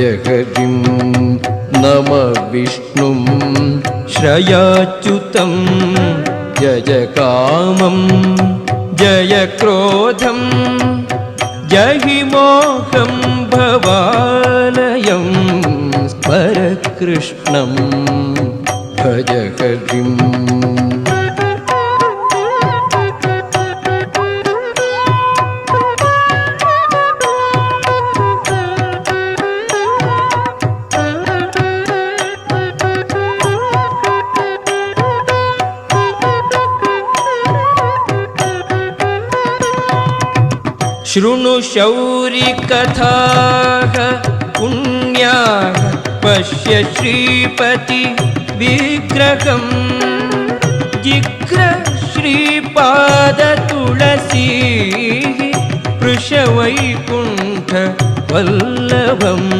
जहरिं नम विष्णुं श्रयाच्युतं जय कामं जय क्रोधं जहि मोहं भवालयं स्मर कृष्णं भज शृणु शौरिकथाः पुण्याः पश्य श्रीपति विग्रहम् जिग्र श्रीपादतुलसी वृषवैकुण्ठ वल्लभम्